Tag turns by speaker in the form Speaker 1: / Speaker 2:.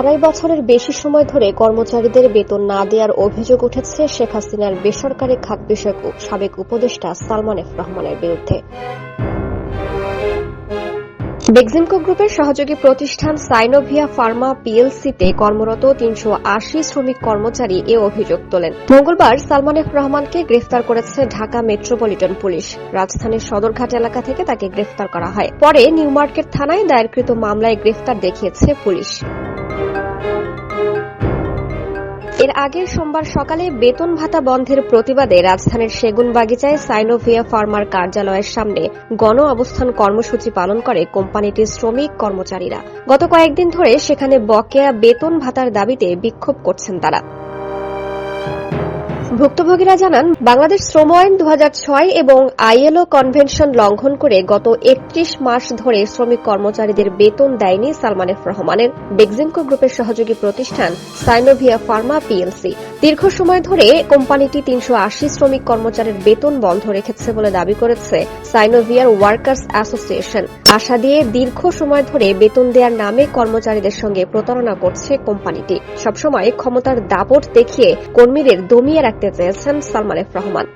Speaker 1: আড়াই বছরের বেশি সময় ধরে কর্মচারীদের বেতন না দেওয়ার অভিযোগ উঠেছে শেখ হাসিনার বেসরকারি খাত বিষয়ক সাবেক উপদেষ্টা সালমান এফ রহমানের বিরুদ্ধে। বেক্সিমকো গ্রুপের সহযোগী প্রতিষ্ঠান সাইনোভিয়া ফার্মা পিএলসিতে কর্মরত তিনশো আশি শ্রমিক কর্মচারী এ অভিযোগ তোলেন। মঙ্গলবার সালমান এফ রহমানকে গ্রেফতার করেছে ঢাকা মেট্রোপলিটন পুলিশ। রাজধানীর সদরঘাট এলাকা থেকে তাকে গ্রেফতার করা হয়। পরে নিউ মার্কেট থানায় দায়েরকৃত মামলায় গ্রেফতার দেখিয়েছে পুলিশ। এর আগে সোমবার সকালে বেতন ভাতা বন্ধের প্রতিবাদে রাজধানীর সেগুনবাগিচায় সাইনোভিয়া ফার্মার কার্যালয়ের সামনে গণ অবস্থান কর্মসূচি পালন করে কোম্পানিটির শ্রমিক কর্মচারীরা। গত কয়েকদিন ধরে সেখানে বকেয়া বেতন ভাতার দাবিতে বিক্ষোভ করছেন তারা। ভুক্তভোগীরা জানান, বাংলাদেশ শ্রম আইন দু হাজার ছয় এবং আইএলও কনভেনশন লঙ্ঘন করে গত একত্রিশ মাস ধরে শ্রমিক কর্মচারীদের বেতন দেয়নি সালমান এফ রহমানের। বেক্সিমকো গ্রুপের সহযোগী প্রতিষ্ঠান সাইনোভিয়া ফার্মা পিএলসি। দীর্ঘ সময় ধরে কোম্পানিটি তিনশো আশি শ্রমিক কর্মচারীর বেতন বন্ধ রেখেছে বলে দাবি করেছে সাইনোভিয়ার ওয়ার্কার্স অ্যাসোসিয়েশন। আশা দিয়ে দীর্ঘ সময় ধরে বেতন দেওয়ার নামে কর্মচারীদের সঙ্গে প্রতারণা করছে কোম্পানিটি। সবসময় ক্ষমতার দাপট দেখিয়ে কর্মীদের দমিয়ে রাখতে চেয়েছেন সালমান এফ রহমান।